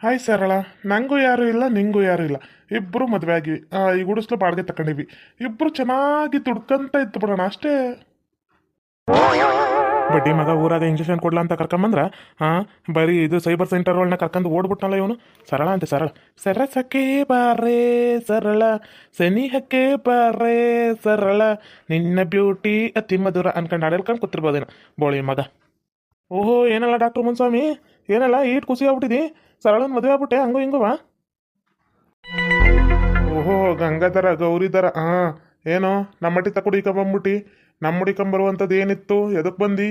Hi ಸರಳ ನಂಗೂ ಯಾರು ಇಲ್ಲ ನಿಂಗೂ ಯಾರು ಇಲ್ಲ ಇಬ್ಬರು ಮದುವೆ ಆಗಿವಿ ಈ ಗುಡಿಸ್ಲು ಬಾಡಿಗೆ ತಗೊಂಡಿವಿ ಇಬ್ಬರು ಚೆನ್ನಾಗಿ ದುಡ್ಕಂತ ಇತ್ತು ಬಿಡೋಣ ಅಷ್ಟೇ ಬಡ್ಡಿ ಮಗ ಊರಾಗ ಇಂಜೆಕ್ಷನ್ ಕೊಡ್ಲಾ ಅಂತ ಕರ್ಕೊಂಬಂದ್ರ ಹಾಂ ಬರೀ ಇದು ಸೈಬರ್ ಸೆಂಟರ್ ಒಳನ ಕರ್ಕೊಂಡು ಓಡ್ಬಿಟ್ನಲ್ಲ ಇವನು? ಸರಳ ಅಂತೆ, ಸರಳ. ಸರಸಕ್ಕೆ ಬಾರೇ ಸರಳ. ಸನಿಹಕ್ಕೆ ಬಾರೇ ಸರಳ. ನಿನ್ನ ಬ್ಯೂಟಿ ಅತಿ ಮಧುರ ಅನ್ಕೊಂಡು ಆಡಲ್ಕೊಂಡು ಕೂತಿರ್ಬೋದೇನು, ಬೋಳಿ ಮಗ. ಓಹೋ, ಏನಲ್ಲ ಡಾಕ್ಟರ್ ಮುನ್ಸ್ವಾಮಿ? ಏನಲ್ಲ, ಈಟ್ ಖುಷಿ ಆಗ್ಬಿಟ್ಟಿದಿ? ಸರಳನ ಮದುವೆ ಆಗ್ಬಿಟ್ಟೆ, ಹಂಗು ಹಿಂಗುವ? ಓಹೋ, ಗಂಗಾಧರ ಗೌರಿಧರ ಹಾಂ ಏನೋ, ನಮ್ಮಟ್ಟಿ ತಕುಡಿಕೊಂಬಂದ್ಬಿಟ್ಟು ನಮ್ಮ ಹುಡಿಕೊಂಬರುವಂಥದ್ದು ಏನಿತ್ತು? ಎದಕ್ಕೆ ಬಂದು?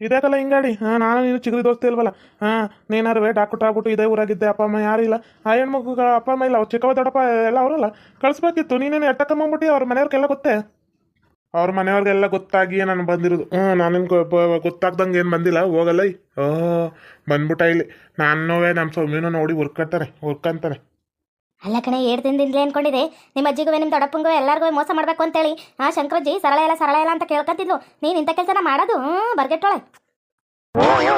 ಇದಾಗಲ್ಲ ಹಿಂಗಾಡಿ. ಹಾಂ, ನಾನು ನೀನು ಚಿಗರಿ ದೋಸ್ತಿ ಇಲ್ವಲ್ಲ? ಹಾಂ, ನೀನಾರು ಆಗ್ಬಿಟ್ಟು ಇದೇ ಊರಾಗಿದ್ದೆ. ಅಪ್ಪ ಅಮ್ಮ ಯಾರಿಲ್ಲ ಆ ಹೆಣ್ಮಗುಗಳ ಅಪ್ಪ ಅಮ್ಮ ಇಲ್ಲ. ಅವ್ರು ಚಿಕ್ಕವ ದೊಡ್ಡಪ್ಪ ಎಲ್ಲ ಅವರಲ್ಲ. ಕಳಿಸ್ಬೇಕಿತ್ತು. ನೀನೇನು ಎಟ್ಟಕೊಂಬಂದ್ಬಿಟ್ಟು ಅವ್ರ ಮನೆಯವ್ರಿಗೆಲ್ಲ ಗೊತ್ತೇ? ಅವ್ರ ಮನೆಯವ್ರಿಗೆಲ್ಲ ಗೊತ್ತಾಗಿ ನಾನು ಬಂದಿರೋದು. ಹ್ಞೂ ನಾನು ಗೊತ್ತಾಗ್ದಂಗೆ ಏನು ಬಂದಿಲ್ಲ? ಹೋಗಲ್ಲ. ಓ ಬಂದ್ಬಿಟ್ಟ ಇಲ್ಲಿ. ನಾನು ನಮ್ಮ ಸೌಮ್ಯನೂ ನೋಡಿ ಹುರ್ಕಂತಾನೆ ಹುರ್ಕಂತಾನೆ ಅಲ್ಲ ಕಣೆ ಏಡ್ ದಿನದಿಂದಲೇ ಅನ್ಕೊಂಡಿದೆ. ನಿಮ್ಮ ಅಜ್ಜಿಗೂ ನಿಮ್ಮ ದೊಡ್ಡಪ್ಪಂಗೂ ಎಲ್ಲರಿಗೂ ಮೋಸ ಮಾಡಬೇಕು ಅಂತೇಳಿ. ಆ ಶಂಕರಜ್ಜಿ ಸರಳ ಇಲ್ಲ ಸರಳ ಇಲ್ಲ ಅಂತ ಕೇಳ್ಕೊಂತಿದ್ಲು. ನೀನು ಇಂಥ ಕೆಲಸನ ಮಾಡೋದು? ಹ್ಞೂ ಬರ್ಗೆಟ್ಟೊಳೆ. ಅಯ್ಯೋ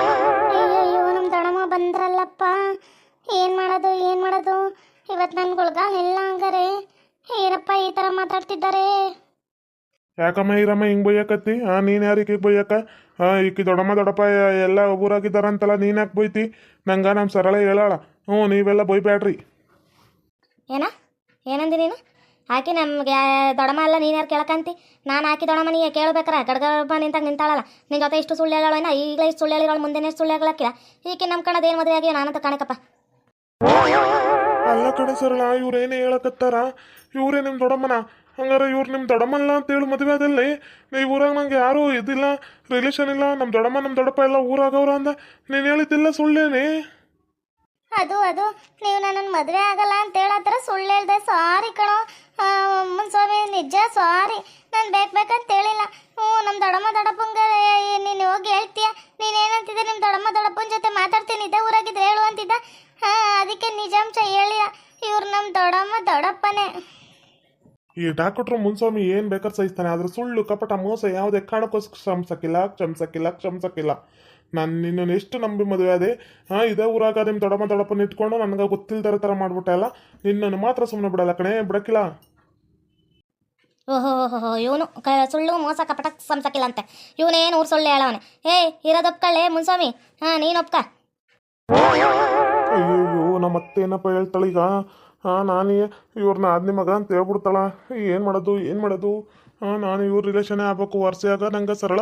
ನಮ್ಮ ದೊಡಮ್ಮ ಬಂದ್ರಲ್ಲಪ್ಪ. ಏನು ಮಾಡೋದು ಏನು ಮಾಡೋದು? ಇವತ್ತು ನನ್ನ ಗುಳ್ಗಾಲ್ ಇಲ್ಲ ಹಂಗಾರೆ. ಏನಪ್ಪ ಈ ಥರ ಮಾತಾಡ್ತಿದ್ದಾರೆ? ಯಾಕಮ್ಮ ಈರಮ್ಮ ಹಿಂಗೆ ಬೈಯಕತ್ತಿ? ಹಾಂ ನೀನು ಯಾರಿಗೆ ಬೈಯಕ್ಕ ಹಾಂ ಈಕಿ ದೊಡ್ಡಮ್ಮ ದೊಡ್ಡಪ್ಪ ಎಲ್ಲ ಊರಾಗಿದ್ದಾರಂತಲ್ಲ ನೀನು ಯಾಕೆ ಬೈತಿ? ನಂಗೆ ನಮ್ಮ ಸರಳ ಹೇಳಾಳ. ಹ್ಞೂ ನೀವೆಲ್ಲ ಬೈಬ್ಯಾಡ್ರಿ. ಏನ? ಏನಂದಿ ನೀನು? ಆಕಿ ನಮ್ಗೆ ದೊಡಮ್ಮ ಅಲ್ಲ, ನೀನು ಯಾರು ಕೇಳಕಂತಿ? ನಾನು ಆಕಿ ದೊಡಮ್ಮ ನೀ ಕೇಳ್ಬೇಕಾರ? ಗಡ್ಗಬ್ಬ ನಿಂತಾಗ ನಿಂತಾಳಲ್ಲ. ನಿನ್ನ ಜೊತೆ ಇಷ್ಟು ಸುಳ್ಳು ಹೇಳೋಣ ಈಗಲೇ ಇಷ್ಟು ಸುಳ್ಳು ಹೇಳಿರೋಳು ಮುಂದೆ ಎಷ್ಟು ಸುಳ್ಳು ಹೇಳಕ್ಕಿಲ್ಲ ಈಕೆ ನಮ್ಮ ಕಣದ ಏನು ಮದುವೆ ಆಗಿ ನಾನಂತ ಕಾಣಕಪ್ಪ. ಅಲ್ಲ ಕಡೆ ಸರಳ, ಇವ್ರೇನೇ ಹೇಳಕತ್ತಾರ? ಇವರೇ ನಿಮ್ಮ ದೊಡಮ್ಮನ ಹಂಗಾರೆ ಇವ್ರು ನಿಮ್ಮ ದೊಡ್ಡಮ್ಮಲ್ಲ ಅಂತೇಳಿ ಮದುವೆ ಆದಲ್ಲಿ? ನೀ ಊರಾಗ ನಂಗೆ ಯಾರೂ ಇದಿಲ್ಲ ರಿಲೇಷನ್ ಇಲ್ಲ ನಮ್ಮ ದೊಡಮ್ಮ ನಮ್ಮ ದೊಡ್ಡಪ್ಪ ಎಲ್ಲ ಊರಾಗವ್ರ ಅಂದ. ನೀನು ಹೇಳಿದ್ದಿಲ್ಲ ಸುಳ್ಳೇನೆ? ಅದು ಅದು. ನೀವು ನನ್ನನ್ನು ಮದುವೆ ಆಗಲ್ಲ ಅಂತ ಹೇಳತ್ತರ ಸುಳ್ಳು ಹೇಳ್ದೆ. ಸಾರಿ ಕಣೋ. ಸ್ವಾಮಿ, ನಿಜ ಸಾರಿ ನಾನು ಬೇಕು ಬೇಕಂತ ಹೇಳಿಲ್ಲ. ಹ್ಞೂ ನಮ್ಮ ದೊಡಮ್ಮ ದೊಡಪ್ಪಂಗೆ ನೀನು ಹೋಗಿ ಹೇಳ್ತೀಯ? ನೀನು ಏನಂತಿದ್ದೆ? ನಿಮ್ಮ ದೊಡಮ್ಮ ದೊಡಪ್ಪನ ಜೊತೆ ಮಾತಾಡ್ತೀನಿ. ಇದ್ದ ಊರಾಗಿದ್ರೆ ಹೇಳು ಅಂತಿದ್ದ. ಹಾಂ, ಅದಕ್ಕೆ ನಿಜಾಂಶ ಹೇಳಿಲ್ಲ. ಇವ್ರು ನಮ್ಮ ದೊಡಮ್ಮ ದೊಡಪ್ಪನೇ ಈ ಡಾಕ್ಟ್ರು ಮುನ್ಸ್ವಾಮಿ ಏನು ಬೇಕಾದ್ರೆ ಸಹಿಸ್ತಾನೆ. ಆದ್ರೆ ಸುಳ್ಳು, ಕಪಟ, ಮೋಸ ಯಾವುದೇ ಕಾಣಕ್ಕೋಸ್ಕರ ಕ್ಷಮಿಸಕ್ಕಿಲ್ಲ ಕ್ಷಮಿಸಕ್ಕಿಲ್ಲ ಕ್ಷಮಿಸಕ್ಕಿಲ್ಲ. ನಾನು ನಿನ್ನನ್ನು ಎಷ್ಟು ನಂಬಿ ಮದುವೆ ಅದೇ ಹಾಂ ಇದೇ ಊರಾಗ ನಿಮ್ಮ ದೊಡ್ಡಮ್ಮ ದೊಡ್ಡಪ್ಪನ ಇಟ್ಕೊಂಡು ನನಗೆ ಗೊತ್ತಿಲ್ದರ ಥರ ಮಾಡ್ಬಿಟ್ಟೆ ಅಲ್ಲ? ನಿನ್ನನ್ನು ಮಾತ್ರ ಸುಮ್ಮನೆ ಬಿಡಲ್ಲ ಕಣೆ ಬಿಡಕ್ಕಿಲ್ಲ? ಓಹೋ ಹೋ ಇವನು ಕ ಸುಳ್ಳು ಮೋಸ ಕಪಟ ಸಂಸಕ್ಕಿಲ್ಲ ಅಂತೆ ಇವನೇನು ಊರು ಸುಳ್ಳು ಹೇಳವನೆ? ಏ ಇರೋದು ಒಪ್ಕೊಳ್ಳೆ ಮುನ್ಸ್ವಾಮಿ. ಹಾಂ ನೀನು ಒಪ್ಕ ಅಯ್ಯೋ ನಮ್ಮ ಅತ್ತೆ ಏನಪ್ಪ ಹೇಳ್ತಾಳೆ ಈಗ ಹಾಂ ನಾನು ಇವ್ರನ್ನ ಆದ್ನಿ ಮಗ ಅಂತ ಹೇಳ್ಬಿಡ್ತಾಳ. ಏನು ಮಾಡೋದು ಏನು ಮಾಡೋದು? ಹಾಂ ನಾನು ಇವ್ರ ರಿಲೇಷನ್ ಆಗ್ಬೇಕು ವರ್ಷಾಗ ನಂಗೆ ಸರಳ.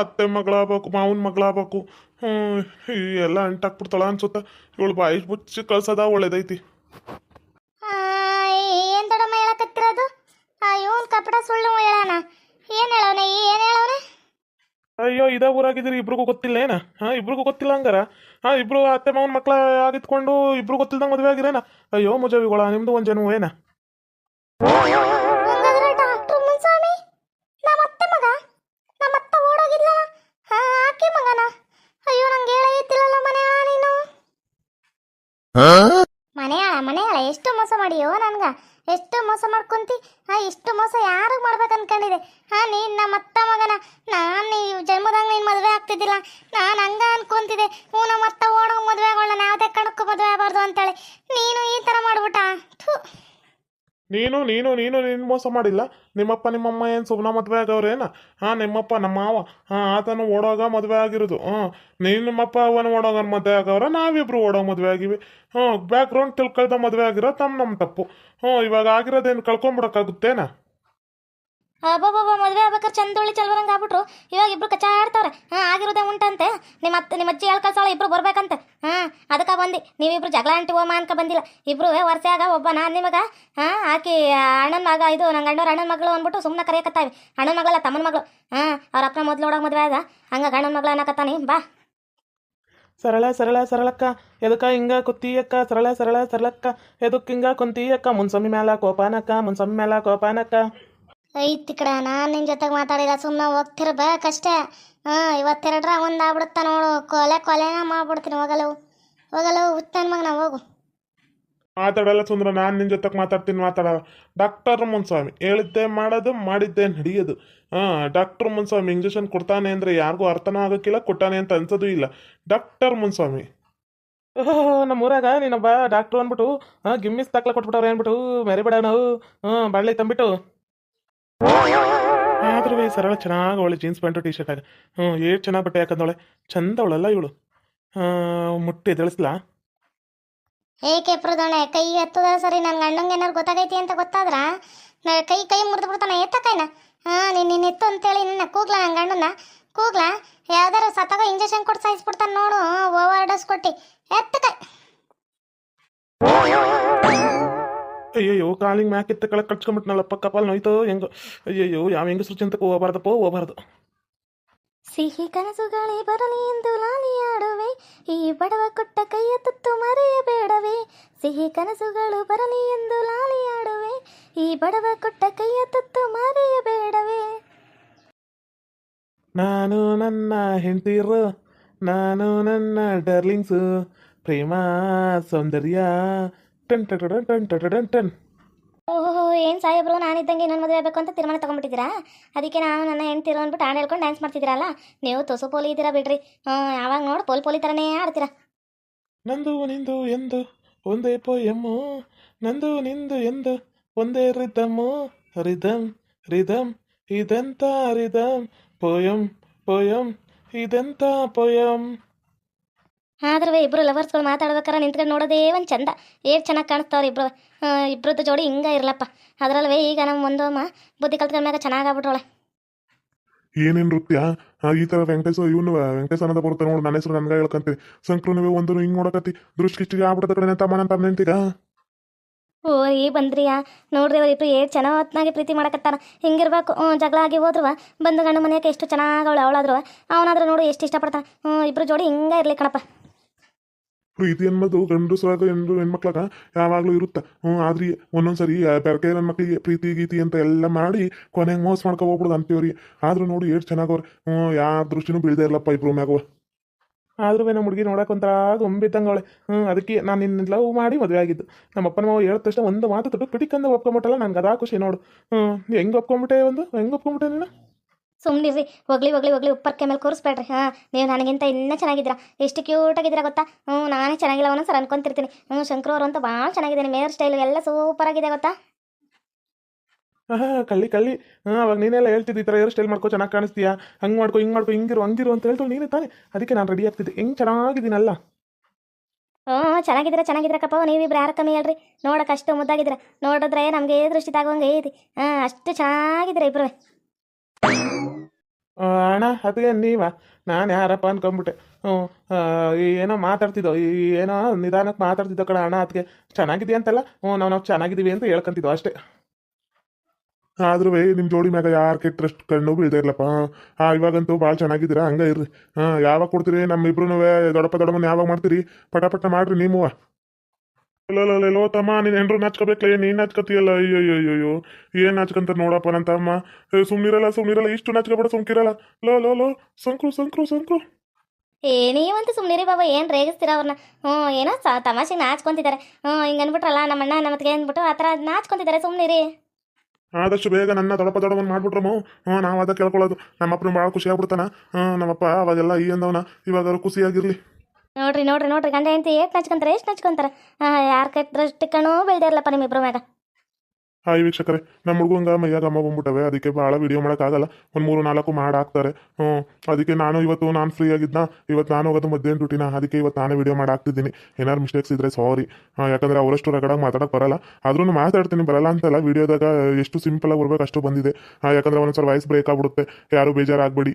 ಅತ್ತೆ ಮಗಳಾಗಬೇಕು ಮಾವನ ಮಗಳಾಗಬೇಕು. ಹ್ಞೂ ಈ ಎಲ್ಲ ಅಂಟಾಕ್ಬಿಡ್ತಾಳ ಅನ್ಸುತ್ತೆ. ಇವಳು ಬಾಯಿ ಮುಚ್ಚಿ ಕಳ್ಸೋದ ಒಳ್ಳೇದೈತಿ. ಏನು ದೊಡ್ಡಮ್ಮ ಹೇಳಕತ್ತಿರೋದು ಇವನ್ ಸುಳ್ಳು ಹೇಳೋಣ. ಏನು ಹೇಳೋಣ ಏನು ಹೇಳೋಣ ಅಯ್ಯೋ ಇದೇ ಊರಾಗಿದ್ದೀರಿ ಇಬ್ರಿಗೂ ಗೊತ್ತಿಲ್ಲ ಏನ? ಹಾಂ ಇಬ್ರಿಗೂ ಗೊತ್ತಿಲ್ಲ ಹಂಗಾರ? ಹಾಂ ಇಬ್ರು ಅತ್ತೆ ಮಾವನ ಮಕ್ಳ ಆಗಿತ್ಕೊಂಡು ಇಬ್ರು ಗೊತ್ತಿಲ್ದಂಗೆ ಮದುವೆ ಆಗಿರೇನ? ಅಯ್ಯೋ ಮುಜವಿಗಳ ನಿಮ್ದು ಒಂದು ಜನ ಏನ ಮನೆಯಾಳ, ಎಷ್ಟು ಮೋಸ ಮಾಡಿಯೋ ನನ್ಗ. ಎಷ್ಟು ಮೋಸ ಮಾಡ್ಕೊಂತಿ? ಆ, ಇಷ್ಟು ಮೋಸ ಯಾರಿಗೆ ಮಾಡ್ಬೇಕು ಅನ್ಕೊಂಡಿದೆ ಹಾ ನೀನು ನಮ್ಮ ಅತ್ತ ಮಗನ. ನಾನು ನೀವು ಜನ್ಮದಾಗ ನೀನ್ ಮದುವೆ ಆಗ್ತಿದ್ದಿಲ್ಲ. ನಾನು ಹಂಗ ಅನ್ಕೊಂತಿದ್ದೆ. ಹ್ಞೂ, ನಮ್ಮ ಅತ್ತ ಓಡೋ ಮದುವೆ ಆಗೋಣ ಯಾವುದೇ ಕಣಕ್ಕೂ ಮದುವೆ ಆಗಬಾರ್ದು ಅಂತೇಳಿ. ನೀನು ಈ ಥರ ಮಾಡ್ಬಿಟ್ಟ? ನೀನು ನೀನು ನೀನು ನೀನು ಮೋಸ ಮಾಡಿಲ್ಲ. ನಿಮ್ಮಪ್ಪ, ನಿಮ್ಮಮ್ಮ ಏನು ಸುಮ್ಮನೆ ಮದುವೆ ಆಗವ್ರೇನ ಹಾಂ, ನಿಮ್ಮಪ್ಪ, ನಮ್ಮ ಮಾವ. ಹಾಂ, ಆತನು ಓಡೋಗ ಮದುವೆ ಆಗಿರೋದು. ಹಾಂ, ನೀನು ನಿಮ್ಮಪ್ಪ ಅವನು ಓಡೋಗ ಮದುವೆ ಆಗವ್ರ? ನಾವಿಬ್ರು ಓಡೋ ಮದುವೆ ಆಗಿವಿ. ಹ್ಞೂ ಬ್ಯಾಕ್ಗ್ರೌಂಡ್ ತಿಳ್ಕೊಳ್ದ ಮದುವೆ ಆಗಿರೋ ತಮ್ಮ ನಮ್ಮ ತಪ್ಪು. ಹ್ಞೂ ಇವಾಗ ಆಗಿರೋದೇನು ಕಳ್ಕೊಂಬಿಡಕ್ಕಾಗುತ್ತೇನಾ? ಅಬ್ಬಬ್ಬಬ್ಬ, ಮದುವೆ ಆಗ್ಬೇಕಾದ್ರೆ ಚಂದೊಳ್ಳಿ ಚಲ್ಬರಂಗೆ ಆಗ್ಬಿಟ್ರು. ಇವಾಗ ಇಬ್ರು ಕಚ್ಚಾಡ್ತಾವ್ರೆ. ಹಾಂ, ಆಗಿರೋದೇ ಉಂಟಂತೆ. ನಿಮ್ಮ ಅತ್ತೆ, ನಿಮ್ಮ ಅಜ್ಜಿ ಹೇಳ್ಕಳ್ಸಾಳ ಇಬ್ರು ಬರ್ಬೇಕಂತೆ. ಹಾಂ, ಅದಕ್ಕೆ ಬಂದು. ನೀವಿಬ್ರು ಜಗಳ ಅಂಟಿ ಹೋಮ ಅನ್ಕ ಬಂದಿಲ್ಲ. ಇಬ್ರು ವರ್ಷಾಗ ಒಬ್ಬ ನಾನು ನಿಮಗೆ, ಹಾಂ, ಆಕಿ ಅಣ್ಣನ ಮಗ, ಇದು ನಂಗೆ ಅಣ್ಣವ್ರ ಅಣ್ಣನ ಮಗಳು ಅಂದ್ಬಿಟ್ಟು ಸುಮ್ಮನೆ ಕರೆಯಕತ್ತಾವೆ. ಅಣ್ಣನ ಮಗಳ ತಮ್ಮನ ಮಗಳು. ಹಾಂ, ಅವ್ರ ಅಪ್ಪನ ಮೊದ್ಲು ನೋಡೋಕೆ ಮದುವೆ ಆದ. ಹಂಗ ಗಂಡನ ಮಗಳು ಅನ್ನಕತ್ತಾನಿ. ಬಾ. ಸರಳ ಸರಳ, ಸರಳಕ್ಕ. ಎದಕ್ಕ ಹಿಂಗ ಕುತ್ತೀಯಕ್ಕ ಸರಳ ಸರಳ, ಸರಳಕ್ಕ. ಎದಕ್ಕೆ ಹಿಂಗ ಕುಂತೀಯಕ್ಕ. ಮುನ್ಸಮ್ಮಿ ಮ್ಯಾಲ ಕೋಪಾನಕ್ಕ. ಮುನ್ಸಮ್ಮಿ ಮ್ಯಾಲ ಕೋಪಾನಕ್ಕ. ಐತಿ ಕಡ ನಾನು ನಿನ್ನ ಜೊತೆಗೆ ಮಾತಾಡಿಲ್ಲ ಸುಮ್ಮನೆ ಹೋಗ್ತಿರ್ಬೇಕಷ್ಟೇ ಹಾಂ ಇವತ್ತೆರಡ್ರ ಒಂದು ಆಗ್ಬಿಡುತ್ತ ನೋಡು ಕೊಲೆ ಕೊಲೆನ ಮಾಡ್ಬಿಡ್ತೀನಿ ಹೋಗಲು. ಹೋಗಲು ಮಗ ಮಗನ ಹೋಗು. ಮಾತಾಡಲ್ಲ ಸುಂದ್ರ ನಾನು ನಿನ್ನ ಜೊತೆಗೆ ಮಾತಾಡ್ತೀನಿ ಮಾತಾಡಲ್ಲ ಡಾಕ್ಟರ್ ಮುನ್ಸ್ವಾಮಿ ಹೇಳಿದ್ದೆ ಮಾಡೋದು ಮಾಡಿದ್ದೆ ನಡೆಯೋದು. ಹಾಂ ಡಾಕ್ಟರ್ ಮುನ್ಸ್ವಾಮಿ ಇಂಜೆಕ್ಷನ್ ಕೊಡ್ತಾನೆ ಅಂದರೆ ಯಾರಿಗೂ ಅರ್ಥನೂ ಆಗೋಕ್ಕಿಲ್ಲ ಕೊಟ್ಟಾನೆ ಅಂತ ಅನ್ಸೋದು ಇಲ್ಲ. ಡಾಕ್ಟರ್ ಮುನ್ಸ್ವಾಮಿ. ನಮ್ಮ ಊರಾಗ ನೀನೊಬ್ಬ ಡಾಕ್ಟ್ರು ಅಂದ್ಬಿಟ್ಟು ಹಾಂ ಗಿಮ್ಮಿಸ್ ದಾಖಲೆ ಕೊಟ್ಬಿಟ್ಟವ್ರೆ ಅಂದ್ಬಿಟ್ಟು ಮೆರಿಬೇಡ ನಾವು ಹಾಂ ಬಳ್ಳಿ ತಂಬಿಟ್ಟು ಆದ್ರೂ ಸರಳ ಚೆನ್ನಾಗಿ ಅವಳೆ ಜೀನ್ಸ್ ಪ್ಯಾಂಟು ಟಿ ಶರ್ಟ್ ಆಗ ಹ್ಞೂ ಏಟ್ ಚೆನ್ನಾಗಿ ಬಟ್ಟೆ ಹಾಕಂದವಳೆ. ಚಂದ ಅವಳಲ್ಲ ಇವಳು. ಮುಟ್ಟಿ ಎದಳಿಸ್ಲಾ ಏಕೆ ಪ್ರದಣೆ, ಕೈ ಎತ್ತದ ಸರಿ ನನ್ನ ಗಂಡಂಗೆ ಏನಾರು ಗೊತ್ತಾಗೈತಿ ಅಂತ ಗೊತ್ತಾದ್ರ? ಕೈ ಕೈ ಮುರಿದು ಬಿಡ್ತಾನ ಎತ್ತ ಕೈನ ಹಾ ನೀನ್ ನೀನ್ ಎತ್ತು ಅಂತೇಳಿ ನಿನ್ನ ಕೂಗ್ಲ ನನ್ನ ಗಂಡನ್ನ ಕೂಗ್ಲ? ಯಾವ್ದಾರ ಸತ್ತಾಗ ಇಂಜೆಕ್ಷನ್ ಕೊಟ್ಟು ಸಾಯಿಸ್ಬಿಡ್ತಾನೆ ನೋಡು ಓವರ್ ಡೋಸ್ ಕೊಟ್ಟಿ. ಎತ್ತ ಕೈ ಅಯ್ಯಯ್ಯೋ ಕಾಲಿಂಗ್ ಮ್ಯಾಕ್ ಎತ್ತ ಕೆಳಗೆ ಕಳ್ಸ್ಕೊಂಬಿಟ್ನಲ್ಲಪ್ಪ ಕಪಾಲ್ ನೋಯ್ತು ಹೆಂಗೋ. ಅಯ್ಯಯ್ಯೋ ಯಾವ ಹೆಂಗ ಸೃಜಂತಕ್ಕೆ ಹೋಗಬಾರ್ದಪ್ಪ ಹೋಗಬಾರ್ದು. ಸಿಹಿ ಕನಸುಗಳೇ ಬರಲಿ ಎಂದು ಲಾಲಿಯಾಡುವೆ ಈ ಬಡವ ಕೊಟ್ಟ ಕೈಯ ತುತ್ತು ಮರೆಯಬೇಡವೇ. ಸಿಹಿ ಕನಸುಗಳು ಬರಲಿ ಎಂದು ಲಾಲಿಯಾಡುವೆ ಈ ಬಡವ ಕೊಟ್ಟ ಕೈಯ ತುತ್ತು ಮರೆಯಬೇಡವೇ. ನಾನು ನನ್ನ ಹೆಂಡತಿರು ನಾನು ನನ್ನ ಡರ್ಲಿಂಗ್ಸು ಪ್ರೇಮ ಸೌಂದರ್ಯ. Ten ten ten ten ten ten ಓಹೋ ಏನು ಸಾಹೇಬ್ರು ನಾನಿದ್ದಂಗೆ ಇನ್ನೊಂದು ಮದುವೆ ಆಗಬೇಕು ಅಂತ ತೀರ್ಮಾನ ತೊಗೊಂಡ್ಬಿಟ್ಟಿದ್ದೀರಾ? ಅದಕ್ಕೆ ನಾನು ನನ್ನ ಹೆಂಡ್ತಿರು ಅಂದ್ಬಿಟ್ಟು ಹಾಡು ಹೇಳ್ಕೊಂಡು ಡ್ಯಾನ್ಸ್ ಮಾಡ್ತಿದ್ದೀರಲ್ಲ? ನೀವು ತೊಸು ಪೋಲಿ ಇದ್ದೀರಾ ಬಿಡ್ರಿ. ಯಾವಾಗ ನೋಡಿ ಪೋಲಿ ಪೋಲಿ ಥರನೇ ಆಡ್ತೀರಾ. ನಂದು ನಿಂದು ಎಂದು ಒಂದೇ ಪೋಯಮ್ಮು ನಂದು ನಿಂದು ಎಂದು ಒಂದೇ ರಿದಮ್ಮು ರಿದಮ್ ರಿದಮ್ ಇದೆಂತ ರಿದಮ್ ಪೋಯಂ ಪೋಯಂ ಇದೆಂತ ಪೋಯಂ ಆದ್ರೂ ಇಬ್ರು ಲವರ್ಸ್ಗಳು ಮಾತಾಡ್ಬೇಕಾರೆ ನಿಂತ್ಕೊಂಡು ನೋಡೋದೇ ಒಂದು ಚಂದ. ಏಟ್ ಚೆನ್ನಾಗಿ ಕಾಣಿಸ್ತಾವ್ರಿ ಇಬ್ರು. ಇಬ್ರು ಇಬ್ರದ್ದು ಜೋಡಿ ಹಿಂಗ ಇರಲಪ್ಪ. ಅದ್ರಲ್ವೇ ಈಗ ನಮ್ಮ ಒಂದೊಮ್ಮ ಬುದ್ಧಿ ಕಲ್ತ್ಕೊಂಡ ಮ್ಯಾಗ ಆಗ್ಬಿಟ್ರೊಳೆ. ಏನೇನ್ ನೃತ್ಯ? ಈ ತರ ವೆಂಕಟೇಶ ಇವನು ವೆಂಕಟೇಶ ಅನ್ನದ ಬರುತ್ತೆ ನೋಡು ನನ್ನ ಹೆಸರು ನನ್ಗೆ ಹೇಳ್ಕಂತೀನಿ ಸಂಕ್ರಮಣವೇ ಒಂದು ಹಿಂಗೆ ನೋಡಕತ್ತಿ. ದೃಷ್ಟಿ ಆಗ್ಬಿಡತ್ತ ಕಡೆ ತಮ್ಮ ನನ್ನ ನಿಂತೀಗ. ಓ ಈ ಬಂದ್ರಿಯಾ. ನೋಡ್ರಿ ಇಬ್ರು ಏಟ್ ಚೆನ್ನಾಗಿ ಪ್ರೀತಿ ಮಾಡಕತ್ತಾರ. ಹಿಂಗಿರ್ಬೇಕು ಜಗಳ ಆಗಿ ಹೋದ್ರುವ ಬಂದು ಗಂಡು ಮನೆಯಕ್ಕೆ ಎಷ್ಟು ಚೆನ್ನಾಗಿ ಅವಳು ಅವಳಾದ್ರು ಅವನಾದ್ರೂ ನೋಡು ಎಷ್ಟು ಇಷ್ಟಪಡ್ತಾನೆ. ಇಬ್ರು ಜೋಡಿ ಹಿಂಗ ಇರಲಿ ಕಣಪ್ಪ. ಪ್ರೀತಿ ಅನ್ನೋದು ಗಂಡಸ್ರಾಗ ಹೆಣ್ಣು ಹೆಣ್ಮಕ್ಳಾಗ ಯಾವಾಗಲೂ ಇರುತ್ತೆ. ಹ್ಞೂ, ಆದ್ರಿ ಒಂದೊಂದ್ಸರಿ ಬೆರಕೆ ನನ್ನ ಮಕ್ಳಿಗೆ ಪ್ರೀತಿ, ಗೀತಿ ಅಂತ ಎಲ್ಲ ಮಾಡಿ ಕೊನೆಗೆ ಮೋಸ ಮಾಡ್ಕೊ ಹೋಗ್ಬಿಡುದು ಅಂತೀವ್ರಿ ಆದ್ರೂ ನೋಡಿ ಎಷ್ಟು ಚೆನ್ನಾಗವ್ರಿ ಹ್ಞೂ ಯಾವ ದೃಷ್ಟಿನೂ ಬೀಳದೇ ಇರಲ್ಲಪ್ಪ ಇಬ್ರು ಮ್ಯಾಗವ ಆದ್ರೂ ನಮ್ಮ ಹುಡುಗಿ ನೋಡಕ್ಕೆ ಒಂಥರ ಗೊಂಬಿದ್ದಂಗವಳೆ ಹ್ಞೂ, ಅದಕ್ಕೆ ನಾನು ನಿನ್ನ ಲವ್ ಮಾಡಿ ಮದುವೆ ಆಗಿದ್ದು. ನಮ್ಮ ಅಪ್ಪನ ಮಾವ ಹೇಳಿದ ತಕ್ಷಣ ಒಂದು ಮಾತು ತೊಟ್ಟು ಪಿಟಿಕಂದ ಒಪ್ಕೊಂಬಿಟ್ಟಲ್ಲ, ನನಗೆ ಅದಾ ಖುಷಿ ನೋಡು. ಹ್ಞೂ, ಹೆಂಗೆ ಒಪ್ಕೊಂಬಿಟ್ಟೆ ಒಂದು? ಹೆಂಗೆ ಒಪ್ಕೊಂಬಿಟ್ಟೆ ನೀನು? ಸುಮ್ಮನಿರ್ರಿ ಹೋಗ್ಲಿ ಹೋಗ್ಲಿ ಹೋಗ್ಲಿ ಉಪ್ಪರ್ಕೆ ಮೇಲೆ ಕೂರಿಸ್ಬೇಡ್ರಿ. ಹಾಂ ನೀವು ನನಗಿಂತ ಇನ್ನೂ ಚೆನ್ನಾಗಿದ್ದೀರಾ? ಎಷ್ಟು ಕ್ಯೂಟ್ ಆಗಿದ್ದೀರಾ ಗೊತ್ತಾ? ಹ್ಞೂ ನಾನೇ ಚೆನ್ನಾಗಿಲ್ಲ ಒಂದೊಂದು ಸರ್ ಅನ್ಕೊಂತಿರ್ತೀನಿ. ಹ್ಞೂ ಶಂಕರ್ ಅವರು ಅಂತ ಭಾಳ ಚೆನ್ನಾಗಿದ್ದೀನಿ. ಮೇಯರ್ ಸ್ಟೈಲು ಎಲ್ಲ ಸೂಪರ್ ಆಗಿದೆ ಗೊತ್ತಾ? ಹಾ ಕಳ್ಳಿ ಕಳ್ಳಿ. ಹಾಂ ಅವಾಗ ನೀನೆಲ್ಲ ಹೇಳ್ತಿದ್ದಿ ಈ ಥರ ಹೇರ್ ಸ್ಟೈಲ್ ಮಾಡ್ಕೋ ಚೆನ್ನಾಗಿ ಕಾಣಿಸ್ತೀಯಾ? ಹಂಗೆ ಮಾಡ್ಕೊ ಹಿಂಗೆ ಮಾಡ್ಕೊ ಹಿಂಗಿರು ಹಂಗಿರು ಅಂತ ಹೇಳ್ತು ನೀನೇ ತಾನೆ. ಅದಕ್ಕೆ ನಾನು ರೆಡಿ ಆಗ್ತಿದ್ದೆ. ಹೆಂಗೆ ಚೆನ್ನಾಗಿದ್ದೀನಲ್ಲ? ಹ್ಞೂ ಚೆನ್ನಾಗಿದ್ದೀರಾ ಚೆನ್ನಾಗಿದ್ದೀರಕ್ಕಪ್ಪ ನೀವಿಬ್ರು ಯಾರು ಕಮ್ಮಿ ಹೇಳ್ರಿ? ನೋಡಕ್ಕೆ ಅಷ್ಟು ಮುದ್ದಾಗಿದ್ದೀರ? ನೋಡಿದ್ರೆ ನಮಗೆ ದೃಷ್ಟಿ ತಾಗುವಂಗೆ ಐತಿ. ಹಾಂ ಅಷ್ಟು ಚೆನ್ನಾಗಿದ್ದೀರ ಇಬ್ರು ಆ, ಅಣ್ಣ ಅದಕ್ಕೆ ನೀವ? ನಾನು ಯಾರಪ್ಪ ಅನ್ಕೊಂಬಿಟ್ಟೆ. ಹ್ಞೂ ಏನೋ ಮಾತಾಡ್ತಿದ್ದೋ ಏನೋ ನಿಧಾನಕ್ಕೆ ಮಾತಾಡ್ತಿದ್ದೋ ಕಣ ಅಣ್ಣ ಅದಕ್ಕೆ ಚೆನ್ನಾಗಿದೆ ಅಂತಲ್ಲ? ಹ್ಞೂ, ನಾವು ನಾವು ಚೆನ್ನಾಗಿದ್ದೀವಿ ಅಂತ ಹೇಳ್ಕೊಂತಿದ್ದೋ ಅಷ್ಟೇ. ಆದ್ರೂ ನಿಮ್ಮ ಜೋಡಿ ಮ್ಯಾಗ ಯಾರು ಕೆಟ್ಟರಷ್ಟು ಕಣ್ಣು ಬೀಳ್ತಾ ಇರ್ಲಪ್ಪ? ಹಾಂ ಇವಾಗಂತೂ ಭಾಳ ಚೆನ್ನಾಗಿದ್ದೀರಾ? ಹಂಗ ಇರ್ರಿ. ಹಾಂ, ಯಾವಾಗ ಕೊಡ್ತೀರಿ? ನಮ್ಮ ಇಬ್ರು ದೊಡ್ಡಪ್ಪ, ದೊಡ್ಡಮ್ಮನ ಯಾವಾಗ ಮಾಡ್ತೀರಿ? ಪಟ ಪಟ ಮಾಡ್ರಿ ನೀವು ಇಲ್ಲ ಲೋ ತಮ್ಮ ನೀನು ಹೆಂಡ್ರು ನಾಚ್ಕೋಬೇಕಲ್ಲ ನೀನು ನಾಚ್ಕೋತೀಯಲ್ಲ ಅಯ್ಯೋ ಅಯ್ಯೋ ಏನು ನಾಚ್ಕೊಂತ ನೋಡಪ್ಪ ನನ್ನ ತಮ್ಮ? ಸುಮ್ಮನಿರಲ್ಲ ಸುಮ್ನಿರಲ್ಲ ಸುಮ್ನಿರಲ್ಲ ಇಷ್ಟು ನಾಚ್ಕೋಬೇಡ ಸುಮ್ಕಿರಲ್ಲ. ಲೋ ಲೋ ಲೋ ಸಂಕ್ರು ಸಂಕ್ರು ಸಂಕ್ರು. ಏ ನೀವಂತ ಸುಮ್ಮನಿರಿ ಬಾಬಾ ಏನು ರೇಗಿಸ್ತೀರ ಅವ್ರನ್ನ? ಹ್ಞೂ ಏನೋ ಸ ತಮಾಷೆಗೆ ನಾಚ್ಕೊಂತಿದ್ದಾರೆ ಹ್ಞೂ ಹಿಂಗೆ ಅಂದ್ಬಿಟ್ರಲ್ಲ ನಮ್ಮ ಅಣ್ಣ ನಮಗೆ ಅಂದ್ಬಿಟ್ಟು ಆ ಥರ ನಾಚ್ಕೊಂತಿದ್ದಾರೆ ಸುಮ್ಮನಿರಿ ಆದಷ್ಟು ಬೇಗ ನನ್ನ ದೊಡ್ಡಪ್ಪ ದೊಡ್ಡವನ್ ಮಾಡ್ಬಿಟ್ರಮ್ಮ ಹ್ಞೂ ನಾವು ಅದ ಕೇಳ್ಕೊಳ್ಳೋದು ನಮ್ಮಪ್ಪನ ಭಾಳ ಖುಷಿ ಆಗ್ಬಿಡ್ತಾನ. ಹ್ಞೂ ನಮ್ಮಪ್ಪ ಅವಾಗೆಲ್ಲ ಈ ಅಂದವನ. ಇವಾಗ ಖುಷಿಯಾಗಿರ್ಲಿ. ನೋಡ್ರಿ ನೋಡ್ರಿ ನೋಡ್ರಿ, ಗಂಡ ಹೆಂಡತಿ ಏಟ್ ನಚ್ಕೊಂತಾರೆ, ಎಷ್ಟು ನಚ್ಕೊಂತಾರೆ? ಯಾರ ಕೈ ದೃಷ್ಟಿ ಕಣ್ಣು ಬೀಳ್ದೇ ಇರಲಪ್ಪ ನಿಮ್ಮಿಬ್ರು ಮ್ಯಾಗ. ಹಾಯ್ ವೀಕ್ಷಕರೇ ನಮ್ಮ ಹುಡುಗಂಗ ಮೈಯಾಗ ಅಮ್ಮ ಬಂದ್ಬಿಟ್ಟವೆ, ಅದಕ್ಕೆ ಭಾಳ ವಿಡಿಯೋ ಮಾಡೋಕ್ಕಾಗಲ್ಲ. ಒಂದು ಮೂರು ನಾಲ್ಕು ಮಾಡಿ ಹಾಕ್ತಾರೆ. ಹ್ಞೂ ಅದಕ್ಕೆ ನಾನು ಇವತ್ತು ನಾನು ಫ್ರೀ ಆಗಿದ್ನ ಇವತ್ತು ನಾನು ಹೋಗೋದು ಮಧ್ಯಾಹ್ನ ಡ್ಯೂಟಿನ ಅದಕ್ಕೆ ಇವತ್ತು ನಾನೇ ವಿಡಿಯೋ ಮಾಡಿ ಹಾಕ್ತಿದ್ದೀನಿ. ಏನಾರು ಮಿಸ್ಟೇಕ್ಸ್ ಇದ್ರೆ ಸಾರಿ ಯಾಕಂದ್ರೆ ಅವರಷ್ಟು ರಗಡಾಗಿ ಮಾತಾಡೋಕೆ ಬರಲ್ಲ. ಆದ್ರೂ ಮಾತಾಡ್ತೀನಿ, ಬರಲ್ಲ ಅಂತಲ್ಲ ವಿಡಿಯೋದಾಗ ಎಷ್ಟು ಸಿಂಪಲ್ ಬರ್ಬೇಕು ಅಷ್ಟು ಬಂದಿದೆ. ಯಾಕಂದರೆ ಯಾಕಂದ್ರೆ ಒಂದೊಂದ್ಸಲ ವಾಯ್ಸ್ ಬ್ರೇಕ್ ಆಗ್ಬಿಡುತ್ತೆ. ಯಾರು ಬೇಜಾರಾಗಬೇಡಿ.